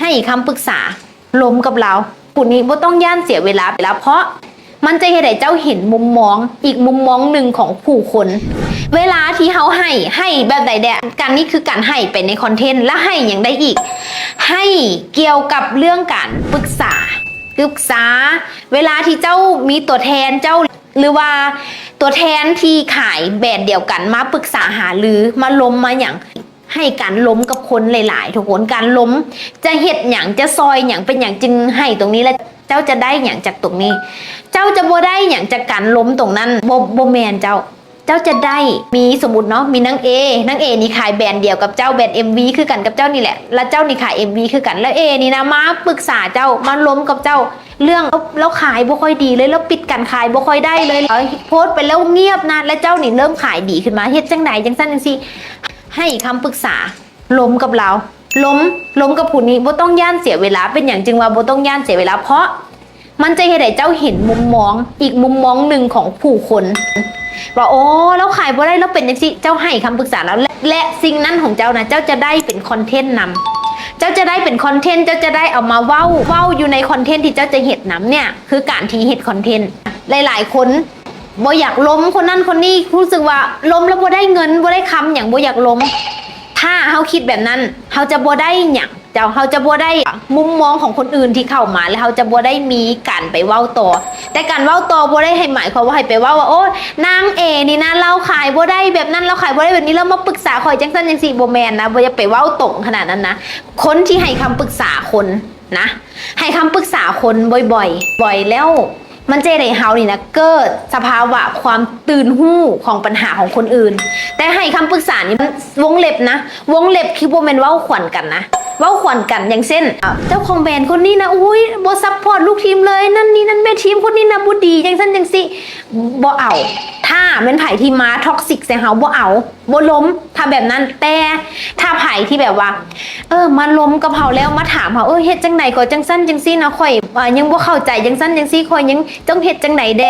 ให้คำปรึกษาล้มกับเราปุ่นนี้บ่ต้องย่านเสียเวลาไปแล้วเพราะมันจะเห็นให้เจ้าเห็นมุมมองอีกมุมมองหนึ่งของผู้คน เวลาที่เขาให้ให้แบบใดแดการนี้คือการให้ไปในคอนเทนต์และให้อย่างได้อีก ให้เกี่ยวกับเรื่องการปรึกษาปรึกษา เวลาที่เจ้ามีตัวแทนเจ้าหรือว่าตัวแทนที่ขายแบรนด์เดียวกันมาปรึกษาหาหรือมาล้มมาอย่าง ให้การล้มกับคนหลาย ๆ ทุกคนการล้มจะเห็ดอย่างจะซอยอย่างเป็นอย่างจึงให้ตรงนี้แล้วเจ้าจะได้อย่างจากตรงนี้ เจ้าจะบ่ได้อย่างจากการล้มตรงนั้นโบโบแมนเจ้า เจ้าจะได้มีสมมติเนาะมีนางเอนางเอนี่ขายแบรนด์เดียวกับเจ้าแบรนด์ MV คือกันกับเจ้านี่แหละ แล้วเจ้านี่ขาย MV คือกันแล้วเอนี่นะมาปรึกษาเจ้ามาล้มกับเจ้าเรื่องแล้วขายบ่ค่อยดีเลยแล้วปิดการขายบ่ค่อยได้เลยโพสต์ไปแล้วเงียบนะแล้วเจ้านี่เริ่มขายดีขึ้นมาเฮ็ดจังใดจังซั่นจังซี่ ให้คำปรึกษาล้มกับเรา ล้มล้มกับผู้นี้บ่ต้องย่านเสียเวลาเป็นอย่างจึงว่าบ่ต้องย่านเสียเวลาเพราะ มันจะเห็นให้เจ้าเห็นมุมมอง อีกมุมมองหนึ่งของผู้คนว่าโอ้แล้วขายบ่ได้แล้วเป็นยังสิเจ้าให้คำปรึกษาแล้วและและสิ่งนั้นของเจ้านะเจ้าจะได้เป็นคอนเทนต์นำเจ้าจะได้เป็นคอนเทนต์เจ้าจะได้เอามาเว้าเว้าอยู่ในคอนเทนต์ที่เจ้าจะเห็ดนำเนี่ยคือการทีเห็ดคอนเทนต์หลาย ๆ คน บ่อยากล้มคนนั้นคนนี้รู้สึกว่าล้มแล้วบ่ได้เงินบ่ได้คำอย่างบ่อยากล้ม ถ้าเขาคิดแบบนั้นเขาจะบ่ได้อย่างเจ้าเขาจะบ่ได้มุมมองของคนอื่นที่เข้ามาแล้วเขาจะบ่ได้มีการไปเว้าต่อแต่การเว้าต่อบ่ได้ให้หมายความว่าให้ไปเว้าว่าโอ้นางเอนี่นะเราขายบ่ได้แบบนั้นเราขายบ่ได้แบบนี้เรามาปรึกษาคอยจังซั่นจังซี่บ่แม่นนะบ่จะไปเว้าตรงขนาดนั้นนะคนที่ให้คำปรึกษาคนนะ ให้คำปรึกษาคนบ่อยๆ บ่อยแล้ว มันเจไดเฮานี่นะเกิดสภาวะความตื่นหู้ของปัญหาของคนอื่น แต่ให้คำปรึกษานี่มันวงเล็บนะ วงเล็บคือโบแมนเว้าขวัญกันนะ เว้าขวัญกันอย่างเช่นเจ้าของแบรนด์คนนี้นะอุ้ยบอซัพพอร์ตลูกทีมเลยนั่นนี่นั่นแม่ทีมคนนี้นะบุดีจังสั้นจังสิบ่เอาถ้าเป็นไผ่ที่มาท็อกซิกใส่เฮาบ่เอาบ่ล้มถ้าแบบนั้นแต่ถ้าไผ่ที่แบบว่า เออมาล้มกับเฮาแล้วมาถามเฮาเออเฮ็ดจังไหนก็จังสั้นจังซี่นะข่อยยังบ่เข้าใจจังสั้นจังซี่ข่อยยังต้องเฮ็ดจังไหนแด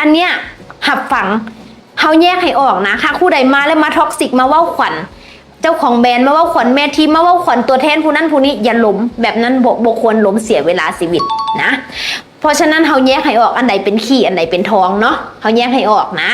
อันเนี้ยหับฝังเฮาแยกให้ออกนะค่ะคู่ใดมาแล้วมาท็อกซิกมาเว้าขวัญ เจ้าของแบรนด์มาว่าขวัญแม่ทีมมาว่าขวัญตัวแทนผู้นั้นผู้นี้อย่าหลมแบบนั้นบกบควรหลมเสียเวลาชีวิตนะ เพราะฉะนั้นเขาแยกให้ออกอันใดเป็นขี้อันใดเป็นทองเนาะเขาแยกให้ออกนะ